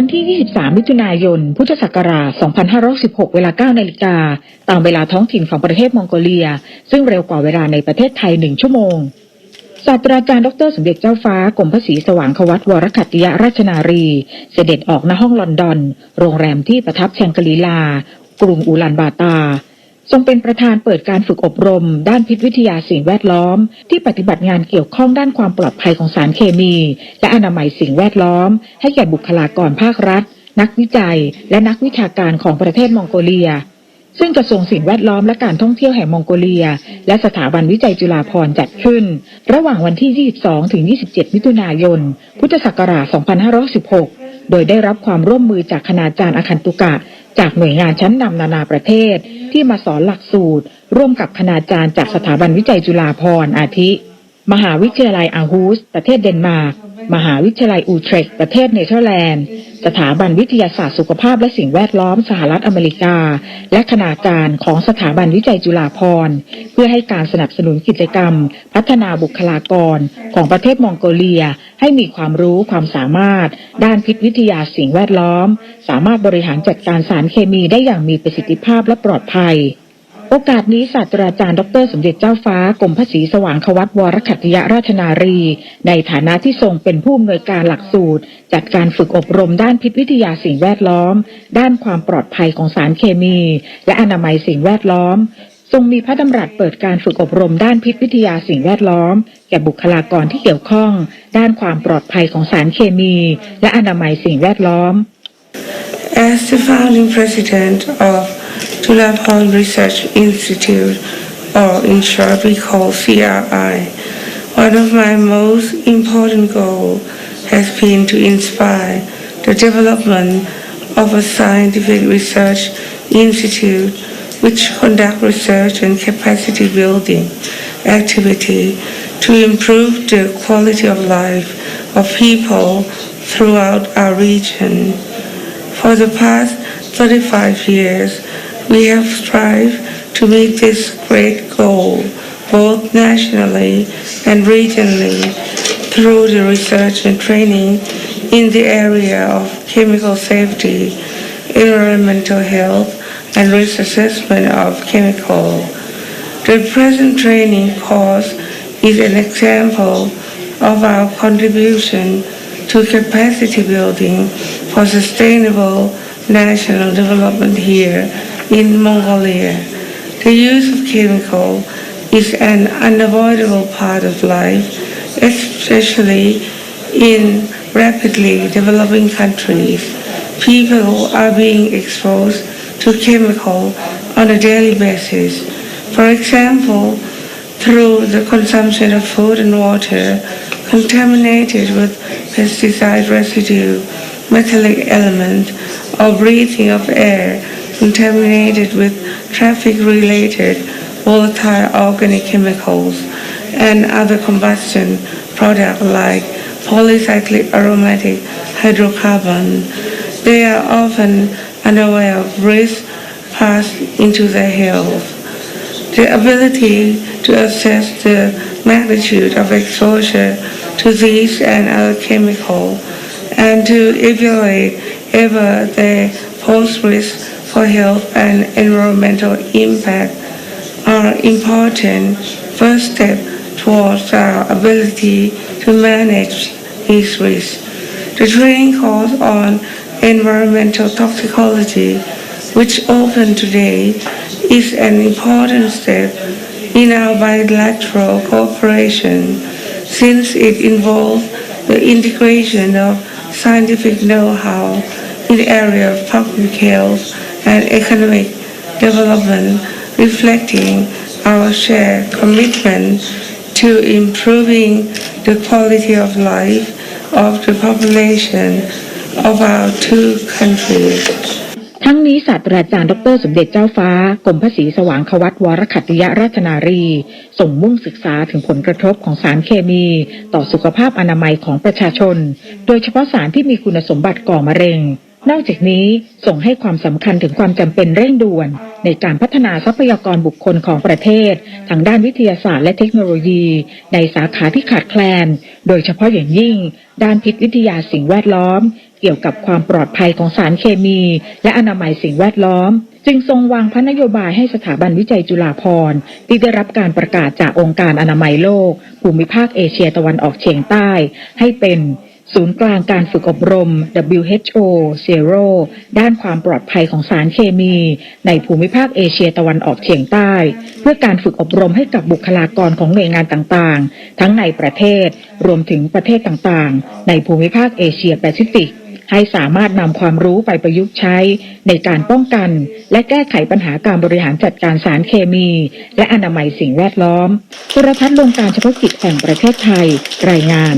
วันที่ 23 มิถุนายน พุทธศักราช 2516 เวลา 9 นาฬิกา ตามเวลาท้องถิ่นของประเทศมองโกเลีย ซึ่งเร็วกว่าเวลาในประเทศไทย 1 ชั่วโมง ศาสตราจารย์ดรสมเด็จเจ้าฟ้ากรมพระศรีสว่างควัตวรคัตติยราชนารี เสด็จออกณห้องลอนดอน โรงแรมที่ประทับแชงกรีลา กรุงอูลันบาตา ทรงเป็นประธานเปิดการฝึกอบรม ด้านพิษวิทยาสิ่งแวดล้อม ที่ปฏิบัติงานเกี่ยวข้องด้านความปลอดภัยของสารเคมี และอนามัยสิ่งแวดล้อม ให้แก่บุคลากรภาครัฐ นักวิจัย และนักวิชาการของประเทศมองโกเลีย ซึ่งกระทรวงสิ่งแวดล้อมและการท่องเที่ยวแห่งมองโกเลีย และสถาบันวิจัยจุฬาภรณ์จัดขึ้น ระหว่างวันที่ 22 ถึง 27 มิถุนายน พุทธศักราช 2516โดยได้รับความร่วมมือจากคณาจารย์อาคันตุกะ จากหน่วยงานชั้นนำนานาประเทศ ที่มาสอนหลักสูตร ร่วมกับคณาจารย์จากสถาบันวิจัยจุฬาภรณ์อาทิ มหาวิทยาลัยอาฮูส ประเทศเดนมาร์ก มหาวิทยาลัยอูเทรคประเทศเนเธอร์แลนด์ สถาบันวิทยาศาสตร์สุขภาพและสิ่งแวดล้อมสหรัฐอเมริกา และคณาจารย์ของสถาบันวิจัยจุฬาภรณ์ เพื่อให้การสนับสนุนกิจกรรม พัฒนาบุคลากร ของประเทศมองโกเลีย ให้มีความรู้ความสามารถ ด้านพิษวิทยาสิ่งแวดล้อม สามารถบริหารจัดการสารเคมีได้อย่างมีประสิทธิภาพและปลอดภัย โอกาสนี้ศาสตราจารย์ ดร สมเด็จเจ้าฟ้ากรมพระศรีสว่างควัตวรคัตติยราชนารี ในฐานะที่ทรงเป็นผู้อำนวยการหลักสูตร จัดการฝึกอบรมด้านพิษวิทยาสิ่งแวดล้อม ด้านความปลอดภัยของสารเคมี และอนามัยสิ่งแวดล้อม ทรงมีพระดำรัสเปิดการฝึกอบรมด้านพิษวิทยาสิ่งแวดล้อม แก่บุคลากรที่เกี่ยวข้อง ด้านความปลอดภัยของสารเคมี และอนามัยสิ่งแวดล้อม As the founding president of Tulapon Research Institute, or in short we call CRI, one of my most important goals has been to inspire the development of a scientific research institute which conduct research and capacity building activity to improve the quality of life of people throughout our region. For the past 35 years, we have strived to meet this great goal both nationally and regionally through the research and training in the area of chemical safety, environmental health, and risk assessment of chemical. The present training course is an example of our contribution to capacity building for sustainable national development here in Mongolia. The use of chemical is an unavoidable part of life, especially in rapidly developing countries. People are being exposed to chemical on a daily basis. For example, through the consumption of food and water contaminated with pesticide residue, metallic element, or breathing of air contaminated with traffic-related volatile organic chemicals and other combustion products like polycyclic aromatic hydrocarbon. They are often unaware of risks passed into their health. The ability to assess the magnitude of exposure to these and other chemicals and to evaluate ever their pose risk for health and environmental impact are important first step towards our ability to manage these risks. The training course on environmental toxicology, which opened today, is an important step in our bilateral cooperation since it involves the integration of scientific know-how in the area of public health and economic development, reflecting our shared commitment to improving the quality of life of the population of our two countries. ทั้งนี้ศาสตราจารย์ดรสมเด็จเจ้าฟ้ากรมพระศรีสว่างควัตวรคัตติยราชนารี ส่งมุ่งศึกษาถึงผลกระทบของสารเคมี ต่อสุขภาพอนามัยของประชาชน โดยเฉพาะสารที่มีคุณสมบัติก่อมะเร็ง นอกจากนี้ส่งให้ความสำคัญถึงความจำเป็นเร่งด่วน ในการพัฒนาทรัพยากรบุคคลของประเทศ ทางด้านวิทยาศาสตร์และเทคโนโลยี ในสาขาที่ขาดแคลน โดยเฉพาะอย่างยิ่ง ด้านพิษวิทยาสิ่งแวดล้อม เกี่ยวกับความปลอดภัยของสารเคมี และอนามัยสิ่งแวดล้อม จึงทรงวางพระนโยบายให้สถาบันวิจัยจุฬาภรณ์ที่ได้รับการประกาศจากองค์การอนามัยโลก ภูมิภาคเอเชียตะวันออกเฉียงใต้ ให้เป็น ศูนย์กลางการฝึกอบรม WHO Zero ด้านความปลอดภัยของสารเคมี ในภูมิภาคเอเชียตะวันออกเฉียงใต้ เพื่อการฝึกอบรมให้กับบุคลากรของหน่วยงานต่างๆ ทั้งในประเทศ รวมถึงประเทศต่างๆ ในภูมิภาคเอเชียแปซิฟิก ให้สามารถนำความรู้ไปประยุกต์ใช้ ในการป้องกัน และแก้ไขปัญหาการบริหารจัดการสารเคมี และอนามัยสิ่งแวดล้อมโทรทัศน์ลงการเฉพาะกิจแห่งประเทศไทย รายงาน